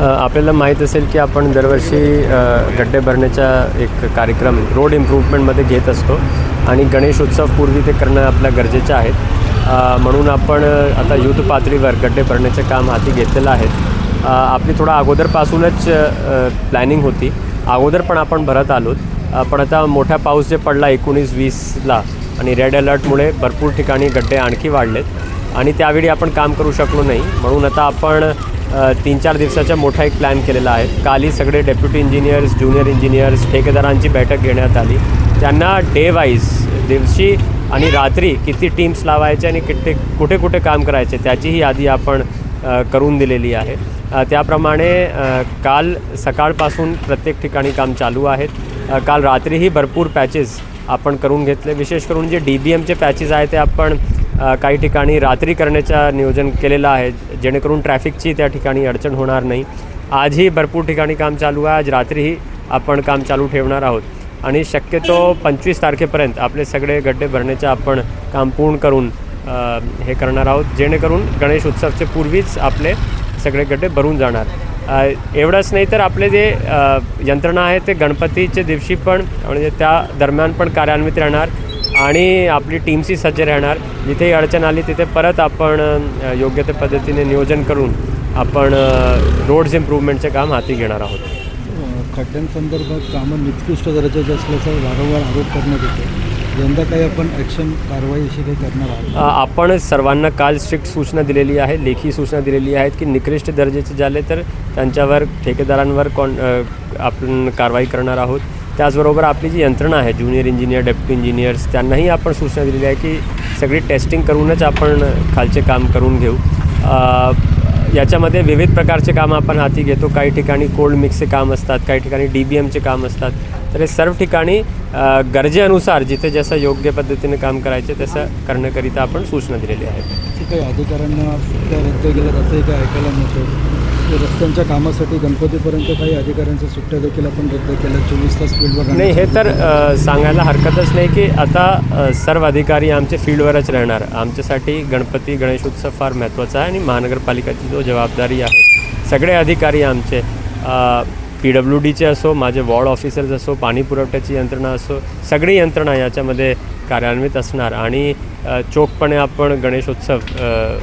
आपल्याला माहीत असेल की आपण दरवर्षी गड्डे भरण्याचा एक कार्यक्रम रोड इम्प्रूव्हमेंटमध्ये घेत असतो. आणि गणेश उत्सवपूर्वी ते करणं आपल्या गरजेचं आहे. म्हणून आपण आता युद्ध पातळीवर गड्डे भरण्याचे काम हाती घेतलेलं आहे. आपली थोडा अगोदरपासूनच प्लॅनिंग होती. अगोदर पण आपण भरत आलोत. पण आता मोठा पाऊस जे पडला एकोणीस वीसला आणि रेड अलर्टमुळे भरपूर ठिकाणी गड्डे आणखी वाढलेत. आणि त्यावेळी आपण काम करू शकलो नाही. म्हणून आता आपण तीन चार दिवसाचा मोठा एक प्लॅन केलेला आहे. कालही सगळे डेप्युटी इंजिनियर्स ज्युनियर इंजिनियर्स ठेकेदारांची बैठक घेण्यात आली. त्यांना डे वाईज दिवशी आणि रात्री किती टीम्स लावायचे आणि किती कुठे कुठे काम करायचे त्याचीही यादी आपण करून दिलेली आहे. त्याप्रमाणे काल सकाळपासून प्रत्येक ठिकाणी काम चालू आहेत. काल रात्रीही भरपूर पॅचेस आपण करून घेतले. विशेष करून जे डी बी एमचे पॅचेस आहे ते आपण काही ठिकाणी रात्री करण्याचं नियोजन केलेलं आहे. जेणेकरून ट्रॅफिकची त्या ठिकाणी अडचण होणार नाही. आजही भरपूर ठिकाणी काम चालू आहे. आज रात्रीही आपण काम चालू ठेवणार आहोत. आणि शक्यतो पंचवीस तारखेपर्यंत आपले सगळे गड्डे भरण्याचं आपण काम पूर्ण करून हे करणार आहोत. जेणेकरून गणेश उत्सवचे पूर्वीच आपले सगळे गड्डे भरून जाणार. एवढंच नाही तर आपले जे यंत्रणा आहे ते गणपतीच्या दिवशी पण म्हणजे त्या दरम्यान पण कार्यान्वित राहणार. आणि आपली टीमशी सज्ज राहणार. जिथेही अडचण आली तिथे परत आपण योग्य त्या पद्धतीने नियोजन करून आपण रोड्स इम्प्रूव्हमेंटचे काम हाती घेणार आहोत. खड्ड्यांसंदर्भात कामं निकृष्ट दर्जाचे असल्याचा वारंवार आरोप करण्यात येतो. यंदा काही आपण ॲक्शन कारवाई अशी काही करणार आहोत? आपण सर्वांना काल स्ट्रिक्ट सूचना दिलेली आहे लेखी सूचना दिलेली आहेत की निकृष्ट दर्जाचे झाले तर त्यांच्यावर ठेकेदारांवर कॉन आपण कारवाई करणार आहोत. त्याचबरोबर आपली जी यंत्रणा आहे ज्युनियर इंजिनियर डेप्टी इंजिनियर्स त्यांनाही आपण सूचना दिलेली आहे की सगळी टेस्टिंग करूनच आपण खालचे काम करून घेऊ. याच्यामध्ये विविध प्रकारचे कामं आपण हाती घेतो. काही ठिकाणी कोल्ड मिक्सचे काम असतात काही ठिकाणी डी बी एमचे काम असतात. तर हे सर्व ठिकाणी गरजेनुसार जिथे जसं योग्य पद्धतीने काम करायचे तसं करण्याकरिता आपण सूचना दिलेली आहेत. की काही अधिकाऱ्यांना सुट्ट्या रद्द केल्यात असंही काही ऐकायला मिळतं. की रस्त्यांच्या कामासाठी गणपतीपर्यंत काही अधिकाऱ्यांच्या सुट्ट्या देखील आपण रद्द केल्या चोवीस तास फील्डवर नाही हे तर सांगायला हरकतच नाही की आता सर्व अधिकारी आमचे फील्डवरच राहणार. आमच्यासाठी गणपती गणेश उत्सव फार महत्त्वाचा आहे आणि महानगरपालिकेची जो जबाबदारी आहे सगळे अधिकारी आमचे पी डब्ल्यू डीचे असो माझे वॉर्ड ऑफिसर्स असो पाणी पुरवठ्याची यंत्रणा असो सगळी यंत्रणा याच्यामध्ये कार्यान्वित असणार. आणि चोखपणे आपण गणेशोत्सव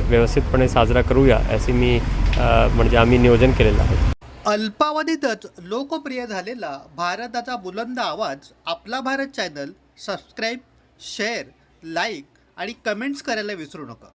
व्यवस्थितपणे साजरा करूया असे मी म्हणजे आम्ही नियोजन केलेलं आहे. अल्पावधीतच लोकप्रिय झालेला भारताचा बुलंद आवाज Aapla Bharat channel subscribe share like आणि कमेंट्स करायला विसरू नका.